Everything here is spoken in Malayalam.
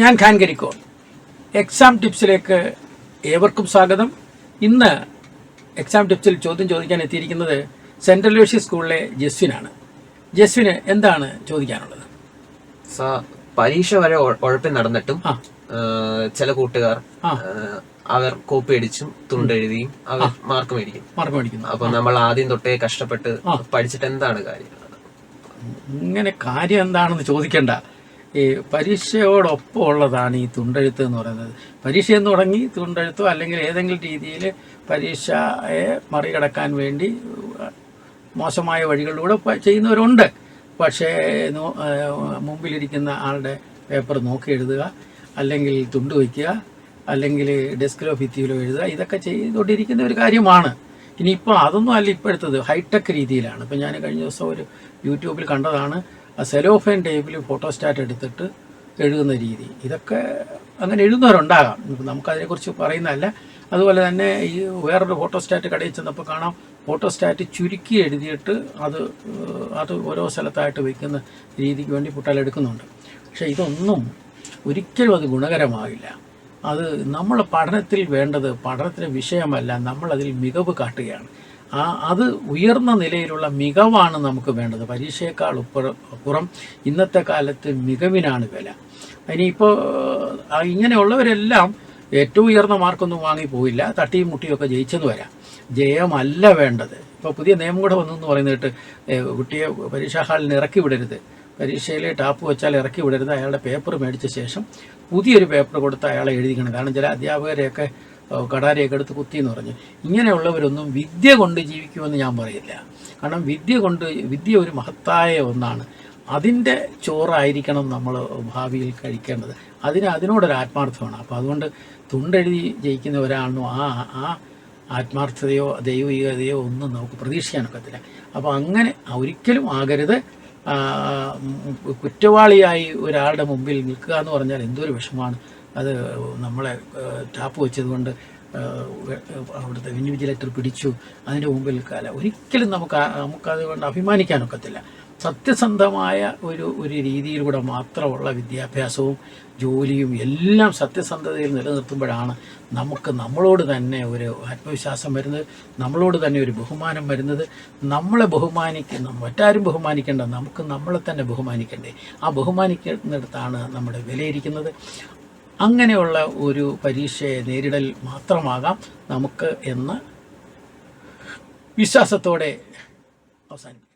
ഞാൻ ഖാൻ എക്സാം ടിപ്സിലേക്ക് ഏവർക്കും സ്വാഗതം. ഇന്ന് എക്സാം ടിപ്സിൽ ചോദ്യം ചോദിക്കാൻ എത്തിയിരിക്കുന്നത് സെൻട്രൽ യൂണിവേഴ്സിറ്റി സ്കൂളിലെ ജസ്വിനാണ്. ജസ്വിന് എന്താണ് ചോദിക്കാനുള്ളത്? പരീക്ഷ വരെ ഉഴപ്പിൽ ഉഴപ്പി നടന്നിട്ടും ചില കൂട്ടുകാർ അവർ കോപ്പി അടിച്ചും തുണ്ടെഴുതിയും അവർ മാർക്ക് മേടിക്കും. മാർക്ക് മേടിക്കുന്നു. അപ്പൊ നമ്മൾ ആദ്യം തൊട്ടേ കഷ്ടപ്പെട്ട് പഠിച്ചിട്ട് എന്താണ് കാര്യം? ഇങ്ങനെ കാര്യം എന്താണെന്ന് ചോദിക്കണ്ട. ഈ പരീക്ഷയോടൊപ്പം ഉള്ളതാണ് ഈ തുണ്ടെഴുത്ത് എന്ന് പറയുന്നത്. പരീക്ഷ എന്ന് തുടങ്ങി തുണ്ടെഴുത്തോ അല്ലെങ്കിൽ ഏതെങ്കിലും രീതിയിൽ പരീക്ഷയെ മറികടക്കാൻ വേണ്ടി മോശമായ വഴികളിലൂടെ ചെയ്യുന്നവരുണ്ട്. പക്ഷേ മുമ്പിലിരിക്കുന്ന ആളുടെ പേപ്പർ നോക്കി എഴുതുക അല്ലെങ്കിൽ തുണ്ട് വയ്ക്കുക അല്ലെങ്കിൽ ഡെസ്കിലോ ഭിത്തിയിലോ എഴുതുക ഇതൊക്കെ ചെയ്തുകൊണ്ടിരിക്കുന്ന ഒരു കാര്യമാണ്. ഇനിയിപ്പോൾ അതൊന്നും അല്ല ഇപ്പോഴത്തത് ഹൈടെക് രീതിയിലാണ്. ഇപ്പം ഞാൻ കഴിഞ്ഞ ദിവസം ഒരു യൂട്യൂബിൽ കണ്ടതാണ്. സെലോഫേൻ ടേബിൾ ഫോട്ടോസ്റ്റാറ്റ് എടുത്തിട്ട് എഴുതുന്ന രീതി. ഇതൊക്കെ അങ്ങനെ എഴുതുന്നവരുണ്ടാകാം. നമുക്കതിനെക്കുറിച്ച് പറയുന്നതല്ല. അതുപോലെ തന്നെ ഈ വേറൊരു ഫോട്ടോസ്റ്റാറ്റ് കടയിൽ ചെന്നപ്പോൾ കാണാം. ഫോട്ടോസ്റ്റാറ്റ് ചുരുക്കി എഴുതിയിട്ട് അത് അത് ഓരോ സ്ഥലത്തായിട്ട് വയ്ക്കുന്ന രീതിക്ക് വേണ്ടി പുട്ടാൽ എടുക്കുന്നുണ്ട്. പക്ഷേ ഇതൊന്നും ഒരിക്കലും അത് ഗുണകരമാകില്ല അത് നമ്മൾ പഠനത്തിൽ വേണ്ടത് പഠനത്തിന് വിഷയമല്ല നമ്മളതിൽ മികവ് കാട്ടുകയാണ്. ആ അത് ഉയർന്ന നിലയിലുള്ള മികവാണ് നമുക്ക് വേണ്ടത്. പരീക്ഷയേക്കാൾ അപ്പുറം ഇന്നത്തെ കാലത്ത് മികവിനാണ് വില. ഇനിയിപ്പോൾ ഇങ്ങനെയുള്ളവരെല്ലാം ഏറ്റവും ഉയർന്ന മാർക്കൊന്നും വാങ്ങിപ്പോയില്ല തട്ടിയും മുട്ടിയും ഒക്കെ ജയിച്ചെന്ന് വരാം. ജയമല്ല വേണ്ടത്. ഇപ്പോൾ പുതിയ നിയമം കൂടെ വന്നു എന്ന് പറയുന്നിട്ട് കുട്ടിയെ പരീക്ഷാ ഹാളിൽ ഇറക്കി വിടരുത്. പരീക്ഷയിൽ ടാപ്പ് വെച്ചാൽ ഇറക്കി വിടരുത്. അയാളുടെ പേപ്പർ മേടിച്ച ശേഷം പുതിയൊരു പേപ്പർ കൊടുത്ത് അയാളെ എഴുതിക്കണം. കാരണം ചില അധ്യാപകരെയൊക്കെ കടാരയൊക്കെ എടുത്ത് കുത്തി എന്ന് പറഞ്ഞു. ഇങ്ങനെയുള്ളവരൊന്നും വിദ്യ കൊണ്ട് ജീവിക്കുമെന്ന് ഞാൻ പറയില്ല. കാരണം വിദ്യ കൊണ്ട് വിദ്യ ഒരു മഹത്തായ ഒന്നാണ്. അതിന്റെ ചോറായിരിക്കണം നമ്മൾ ഭാവിയിൽ കഴിക്കേണ്ടത്. അതിന് അതിനോടൊരു ആത്മാർത്ഥമാണ്. അപ്പോൾ അതുകൊണ്ട് തുണ്ടെഴുതി ജയിക്കുന്ന ഒരാളിനും ആ ആ ആത്മാർത്ഥതയോ ദൈവികതയോ ഒന്നും നമുക്ക് പ്രതീക്ഷിക്കാനൊക്കത്തില്ല. അപ്പോൾ അങ്ങനെ ഒരിക്കലും ആകരുത്. കുറ്റവാളിയായി ഒരാളുടെ മുമ്പിൽ നിൽക്കുക എന്ന് പറഞ്ഞാൽ എന്തൊരു വിഷമമാണ്. അത് നമ്മളെ ടാപ്പ് വെച്ചതുകൊണ്ട് അവിടുത്തെ ഇൻവിജിലേറ്റർ പിടിച്ചു. അതിന്റെ മുമ്പിൽ കാല ഒരിക്കലും നമുക്ക് നമുക്കതുകൊണ്ട് അഭിമാനിക്കാനൊക്കത്തില്ല സത്യസന്ധമായ ഒരു ഒരു രീതിയിലൂടെ മാത്രമുള്ള വിദ്യാഭ്യാസവും ജോലിയും എല്ലാം സത്യസന്ധതയിൽ നിലനിർത്തുമ്പോഴാണ് നമുക്ക് നമ്മളോട് തന്നെ ഒരു ആത്മവിശ്വാസം വരുന്നത് നമ്മളോട് തന്നെ ഒരു ബഹുമാനം വരുന്നത്. നമ്മളെ ബഹുമാനിക്കുന്ന മറ്റാരും ബഹുമാനിക്കേണ്ട നമുക്ക് നമ്മളെ തന്നെ ബഹുമാനിക്കണ്ടേ. ആ ബഹുമാനിക്കുന്നിടത്താണ് നമ്മുടെ വിലയിരിക്കുന്നത്. അങ്ങനെയുള്ള ഒരു പരീക്ഷയെ നേരിടൽ മാത്രമാകാം നമുക്ക് എന്ന് വിശ്വാസത്തോടെ അവസാനിപ്പിക്കും.